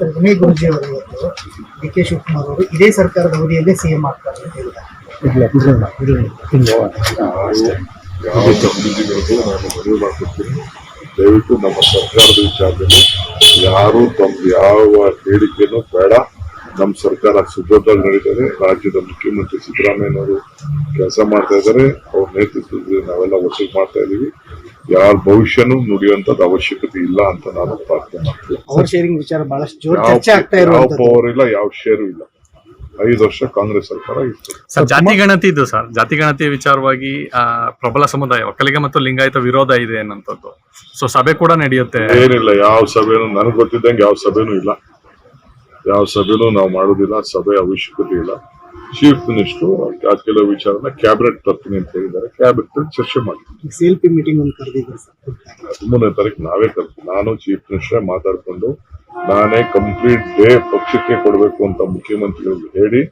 Sir Vinay ಗುರುಜಿ ಅವರು ಇವತ್ತು D K Shivakumar ಅವರು ಇದೇ ಸರ್ಕಾರದ ಅವಧಿಯಲ್ಲೇ ಸಿಎಂ ಆಗ್ತಾರೆ ಅಂತ ಹೇಳಿದ್ದಾರೆ ಯಾವ ಸಂಬಂಧಿಗಳಿಗೂ ನಾನು ಮನವಿ ಮಾಡ್ಕೊಡ್ತೀನಿ. ದಯವಿಟ್ಟು ನಮ್ಮ ಸರ್ಕಾರದ ವಿಚಾರದಲ್ಲಿ ಯಾರು ತಮ್ಮ ಯಾವ ಹೇಳಿಕೆನೂ ಬೇಡ. ನಮ್ಮ ಸರ್ಕಾರ ಸುಭದ್ರದಲ್ಲಿ ನಡೀತಾರೆ ರಾಜ್ಯದ ಮುಖ್ಯಮಂತ್ರಿ ಸಿದ್ದರಾಮಯ್ಯನವರು ಕೆಲಸ ಮಾಡ್ತಾ ಇದ್ದಾರೆ. ಅವ್ರ ನೇತೃತ್ವದಲ್ಲಿ ನಾವೆಲ್ಲ ಒಟ್ಟಿಗೆ ಮಾಡ್ತಾ ಇದೀವಿ ಯಾರ ಭವಿಷ್ಯನೂ ನುಡಿಯುವಂತದ್ದು ಅವಶ್ಯಕತೆ ಇಲ್ಲ ಅಂತ ನಾನು ಪ್ರಾರ್ಥನೆ ಮಾಡ್ತೀನಿ. ಪವರ್ ಶೇರಿಂಗ್ ವಿಚಾರ ಬಹಳಷ್ಟು ಜೋರ್ ಯಾವ ಪವರ್ ಇಲ್ಲ ಯಾವ ಶೇರು ಇಲ್ಲ. ಐದು ವರ್ಷ ಕಾಂಗ್ರೆಸ್ ಸರ್ಕಾರ ಇತ್ತು. ಸರ್ ಜಾತಿ ಗಣತಿ ಇದು ಸರ್. ಜಾತಿ ಗಣತಿ ವಿಚಾರವಾಗಿ ಆ, ಪ್ರಬಲ ಸಮುದಾಯ ಒಕ್ಕಲಿಗ ಮತ್ತು ಲಿಂಗಾಯತ ವಿರೋಧ ಇದೆ ಅನ್ನೋಂಥದ್ದು ಸೊ ಸಭೆ ಕೂಡ ನಡೆಯುತ್ತೆ. ಏನಿಲ್ಲ ಯಾವ ಸಭೆನೂ ನನಗೆ ಗೊತ್ತಿದ್ದಂಗೆ ಯಾವ ಸಭೆನೂ ಇಲ್ಲ. ಯಾವ ಸಭೆನೂ ನಾವು ಮಾಡುದಿಲ್ಲ ಸಭೆ ಅವಶ್ಯಕತೆ ಇಲ್ಲ. ಚೀಫ್ ಮಿನಿಸ್ಟರ್ ಕೆಲವು ವಿಚಾರನ ಕ್ಯಾಬಿನೆಟ್ ತರ್ತೀನಿ ಅಂತ ಹೇಳಿದ್ದಾರೆ. ಕ್ಯಾಬಿನೆಟ್ ಚರ್ಚೆ ಮಾಡಿ ಮೀಟಿಂಗ್ ಒಂದು ಕರೆದಿದ್ದಾರೆ ಹದಿಮೂರನೇ ತಾರೀಕು ನಾವೇ ಕರ್ತೀವಿ ನಾನು ಚೀಫ್ ಮಿನಿಸ್ಟರ್ ಮಾತಾಡಿಕೊಂಡು ನಾನೇ ಕಂಪ್ಲೀಟ್ ಡೇ ಪಕ್ಷಕ್ಕೆ ಕೊಡಬೇಕು ಅಂತ ಮುಖ್ಯಮಂತ್ರಿಗಳಿಗೆ ಹೇಳಿ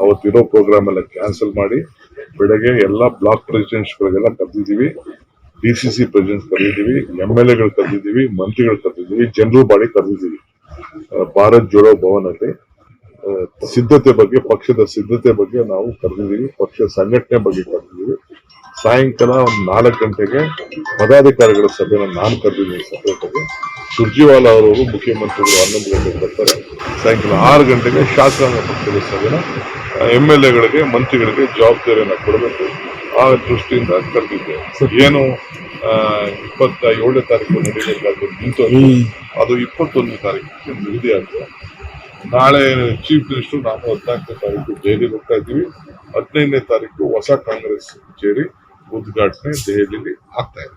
ಅವತ್ತಿರೋ ಪ್ರೋಗ್ರಾಮ್ ಎಲ್ಲ ಕ್ಯಾನ್ಸಲ್ ಮಾಡಿ ಬೆಳಗ್ಗೆ ಎಲ್ಲ ಬ್ಲಾಕ್ ಪ್ರೆಸಿಡೆಂಟ್ಸ್ಗಳಿಗೆಲ್ಲ ಕರೆದಿದ್ದೀವಿ. ಡಿ ಸಿ ಸಿ ಪ್ರೆಸಿಡೆಂಟ್ಸ್ ಕರೆದಿದ್ದೀವಿ ಎಂ ಎಲ್ ಎಗಳು ಕರೆದಿದ್ದೀವಿ ಮಂತ್ರಿಗಳು ಕರೆದಿದ್ದೀವಿ ಜನರಲ್ ಬಾಡಿ ಕರೆದಿದ್ದೀವಿ. ಭಾರತ್ ಜೋಡೋ ಭವನಲ್ಲಿ ಆ, ಸಿದ್ಧತೆ ಬಗ್ಗೆ ಪಕ್ಷದ ಸಿದ್ಧತೆ ಬಗ್ಗೆ ನಾವು ಕರೆದಿದ್ದೀವಿ. ಪಕ್ಷದ ಸಂಘಟನೆ ಬಗ್ಗೆ ಕರೆದಿದ್ದೀವಿ. ಸಾಯಂಕಾಲ ಒಂದು ನಾಲ್ಕು ಗಂಟೆಗೆ ಪದಾಧಿಕಾರಿಗಳ ಸಭೆನ ನಾನು ಕರೆದಿದ್ದೀನಿ ಸಪರೇಟಾಗಿ. ಸುರ್ಜಿವಾಲ ಅವರು ಮುಖ್ಯಮಂತ್ರಿಗಳು ಹನ್ನೊಂದು ಗಂಟೆಗೆ ಬರ್ತಾರೆ. ಸಾಯಂಕಾಲ ಆರು ಗಂಟೆಗೆ ಶಾಸಕಾಂಗ ಪಕ್ಷದ ಸಭೆನ ಎಂ ಎಲ್ ಎಗಳಿಗೆ ಮಂತ್ರಿಗಳಿಗೆ ಜವಾಬ್ದಾರಿಯನ್ನು ಕೊಡಬೇಕು. ಆ ದೃಷ್ಟಿಯಿಂದ ಕರೆದಿದ್ದೆ. ಏನು ಇಪ್ಪತ್ತ ಏಳನೇ ತಾರೀಕು ನಡೀಬೇಕಾದ್ರೆ ನಿಂತು ಅದು ಇಪ್ಪತ್ತೊಂದನೇ ತಾರೀಕಿಗೆ ನಿಗದಿ ಆಗ್ತದೆ. ನಾಳೆ ಚೀಫ್ ಮಿನಿಸ್ಟರ್ ನಾವು ಹದಿನಾಲ್ಕನೇ ತಾರೀಕು ದೆಹಲಿಗೆ ಹೋಗ್ತಾ ಇದ್ದೀವಿ. ಹದಿನೈದನೇ ತಾರೀಕು ಹೊಸ ಕಾಂಗ್ರೆಸ್ ಕಚೇರಿ ಉದ್ಘಾಟನೆ ದೆಹಲಿಯಲ್ಲಿ ಆಗ್ತಾ ಇದೆ.